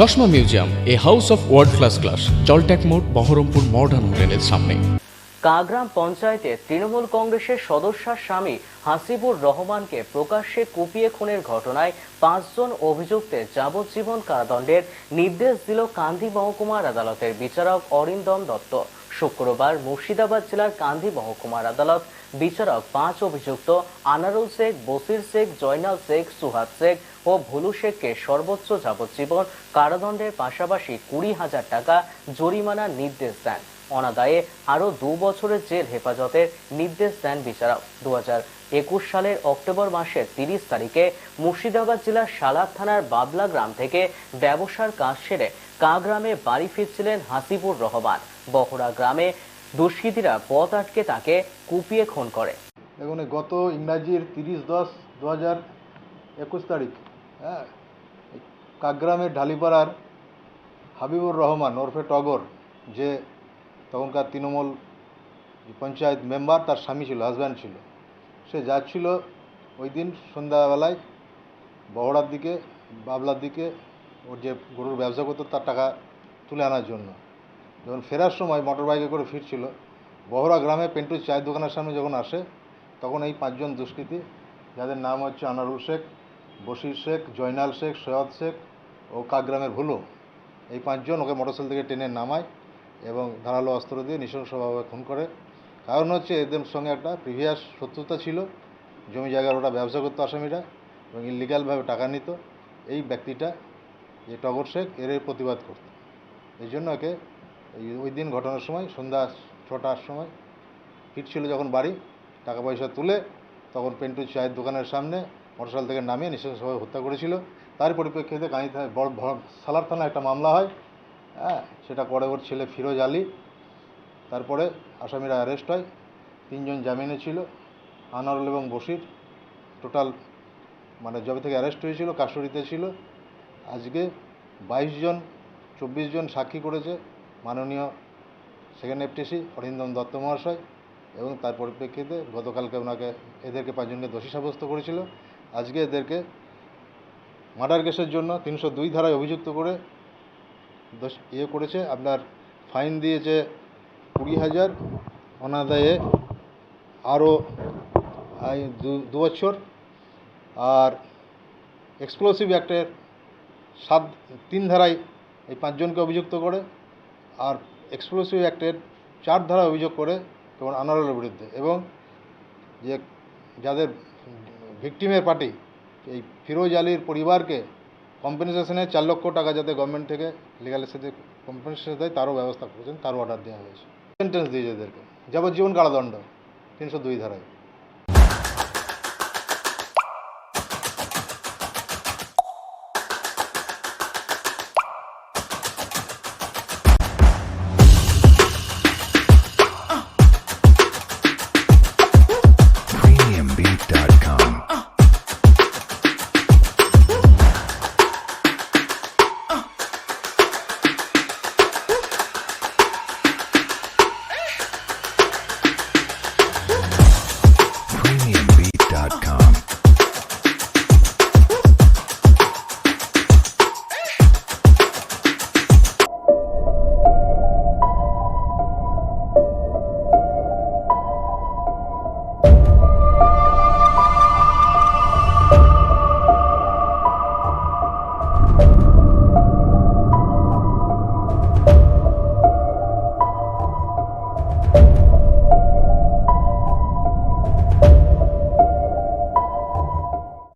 চশমা museum, a house of world class class জলট্যাক মোড়, Baharampur modern হোটেলের সামনে। কাগ্রাম পঞ্চায়েতে তৃণমূল কংগ্রেসের সদস্যার স্বামী হাসিবুর রহমানকে প্রকাশ্যে কুপিয়ে খুনের ঘটনায় পাঁচজন অভিযুক্তের যাবজ্জীবন কারাদণ্ডের নির্দেশ দিল কান্দি মহকুমার আদালতের বিচারক অরিন্দম দত্ত। শুক্রবার মুর্শিদাবাদ জেলার কান্দি মহকুমার আদালত বিচারক পাঁচ অভিযুক্ত আনারুল শেখ, বসির শেখ, জয়নাল শেখ, সুহাদ শেখ ও ভুলু শেখকে সর্বোচ্চ যাবজ্জীবন কারাদণ্ডের পাশাপাশি কুড়ি হাজার টাকা জরিমানার নির্দেশ দেন। অনাদায়ে আরও দু বছরের জেল হেফাজতের নির্দেশ দেন বিচারক। দু একুশ সালের অক্টোবর মাসের তিরিশ তারিখে মুর্শিদাবাদ জেলার সালাদ থানার বাবলা গ্রাম থেকে ব্যবসার কাজ সেরে কাগ্রামে বাড়ি ফিরছিলেন হাসিবুর রহমান। বহরা গ্রামে দুষ্কৃতীরা পথ আটকে তাকে কুপিয়ে খুন করে। দেখুন গত ইংরাজির তিরিশ দশ দু হাজার একুশ তারিখ হ্যাঁ এই কাকগ্রামের ঢালিপাড়ার হাবিবুর রহমান ওরফে টগর, যে তখনকার তৃণমূল পঞ্চায়েত মেম্বার, তার স্বামী ছিল হাজব্যান্ড ছিল। সে যাচ্ছিল ওই দিন সন্ধ্যাবেলায় বহড়ার দিকে, বাবলার দিকে ওর যে গরুর ব্যবসা করতো তার টাকা তুলে আনার জন্য। যখন ফেরার সময় মোটর বাইকে করে ফিরছিল, বহরা গ্রামে পেন্টুর চায়ের দোকানের সামনে যখন আসে, তখন এই পাঁচজন দুষ্কৃতী, যাদের নাম হচ্ছে আনারুল শেখ, বশির শেখ, জয়নাল শেখ, সৈয়দ শেখ ও কাকগ্রামের ভুলু, এই পাঁচজন ওকে মোটরসাইকেল থেকে টেনে নামায় এবং ধারালো অস্ত্র দিয়ে নৃশংসভাবে খুন করে। কারণ হচ্ছে এদের সঙ্গে একটা প্রিভিয়াস শত্রুতা ছিল, জমি জায়গার ওটা ব্যবসা করতো আসামিরা এবং ইলিগালভাবে টাকা নিত। এই ব্যক্তিটা যে টগর শেখ এর প্রতিবাদ করত। এই জন্য একে ওই দিন ঘটনার সময়, সন্ধ্যা ছটার সময় ফিরছিল যখন বাড়ি টাকা পয়সা তুলে তখন পেন্টু চায়ের দোকানের সামনে মোটরসাইকেল থেকে নামিয়ে নৃশংসভাবে হত্যা করেছিল। তার পরিপ্রেক্ষিতে কাঁদি থানায় বড় সালার থানায় একটা মামলা হয়। হ্যাঁ সেটা করে ওর ছেলে ফিরোজ আলী। তারপরে আসামিরা অ্যারেস্ট হয়। তিনজন জামিনে ছিল আনারুল এবং বসির টোটাল মানে যবে থেকে অ্যারেস্ট হয়েছিল কাস্টডিতে ছিল। আজকে বাইশ জন, চব্বিশ জন সাক্ষী করেছে মাননীয় সেকেন্ড এফটিসি অরিন্দম দত্ত মহাশয় এবং তার পরিপ্রেক্ষিতে গতকালকে ওনাকে এদেরকে পাঁচজনকে দোষী সাব্যস্ত করেছিল। আজকে এদেরকে মার্ডার কেসের জন্য তিনশো দুই ধারায় অভিযুক্ত করে দোষ ইয়ে করেছে। আপনার ফাইন দিয়েছে কুড়ি হাজার। অনাদায়ে আরও দু বছর। আর এক্সক্লুসিভ অ্যাক্টের সাত, তিন ধারায় এই পাঁচজনকে অভিযুক্ত করে আর এক্সক্লুসিভ অ্যাক্টের চার ধারায় অভিযোগ করে যেমন আনারলের বিরুদ্ধে এবং যে যাদের ভিকটিমের পার্টি, এই ফিরোজ আলীর পরিবারকে কম্পেনসেশনে চার লক্ষ টাকা যাতে গভর্নমেন্ট থেকে লিগালের সাথে কম্পেনসেশন দেয়, তারও ব্যবস্থা করেছেন, তারও অর্ডার দেওয়া হয়েছে। সেন্টেন্স দিয়েছে এদেরকে। যাবজ্জীবন কারাদণ্ড, তিনশো দুই ধারায়।